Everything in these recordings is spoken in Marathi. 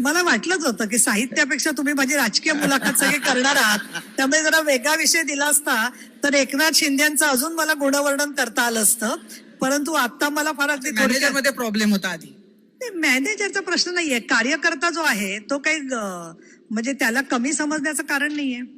मला वाटलंच होतं की साहित्यापेक्षा तुम्ही माझी राजकीय मुलाखत सगळी करणार आहात. त्यामुळे जरा वेगळा विषय दिला असता तर एकनाथ शिंदेचं अजून मला गुणवर्णन करता आलं असतं. परंतु आता मला फार अगदी प्रॉब्लेम होता आधी. मॅनेजरचा प्रश्न नाहीये. कार्यकर्ता जो आहे तो काही म्हणजे त्याला कमी समजण्याचं कारण नाहीये.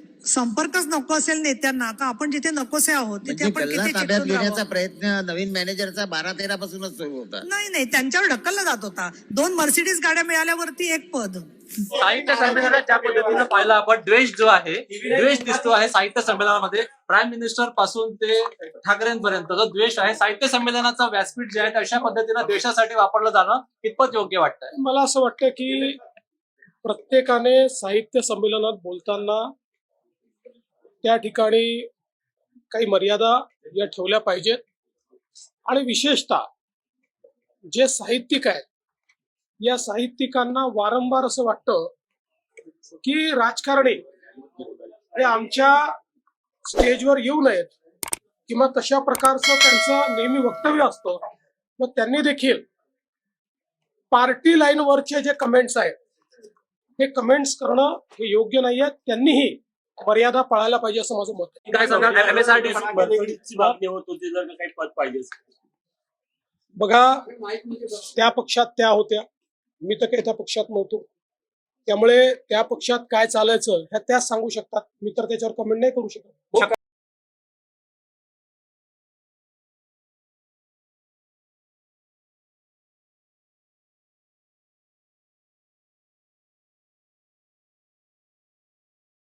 संपर्कच नको असेल नेत्यांना आता आपण जिथे नकोसे आहोत तिथे म्हणजे आपण गल्ला किती ताब्यात चिकटून घेण्याचा राहावं? प्रयत्न नवीन मॅनेजरचा बारा तेरा पासूनच सुरू होता. नाही नाही त्यांच्यावर ढकलला जात होता. दोन मर्सिडीज गाड्या मिळाल्यावरती एक पद. साहित्य संमेलनात ज्या पद्धतीनं पाहिलं आपण द्वेष जो आहे द्वेष दिसतो आहे साहित्य संमेलनामध्ये. प्राईम मिनिस्टरपासून ते ठाकरेंपर्यंत जो द्वेष आहे साहित्य संमेलनाचा व्यासपीठ जे आहे ते अशा पद्धतीनं द्वेषासाठी वापरलं जाणं कितपत योग्य वाटतंय. मला असं वाटतं की प्रत्येकाने साहित्य संमेलनात बोलताना त्या ठिकाणी काही मर्यादा या ठेवल्या पाहिजेत. आणि विशेषतः जे साहित्यिक आहेत या साहित्यिकांना वारंवार असं वाटतं की राजकारणी हे आमच्या स्टेजवर येऊ नयेत किंवा तशा प्रकारचं त्यांचं नेहमी वक्तव्य असतं. व त्यांनी देखील पार्टी लाईनवरचे जे कमेंट्स आहेत हे कमेंट्स करणं हे योग्य नाहीये. त्यांनीही मर्यादा पाळायला पाहिजे असं माझं मत आहे. काय सांगाल? एमएसआरटी मर्सिडीजची बातमी होत होती जर का काही पद पाहिजे असेल. बघा त्या पक्षात त्या होत्या. मी तर काही त्या पक्षात नव्हतो. त्यामुळे त्या पक्षात काय चालायचं ह्या त्याच सांगू शकतात. मी तर त्याच्यावर कमेंट नाही करू शकत.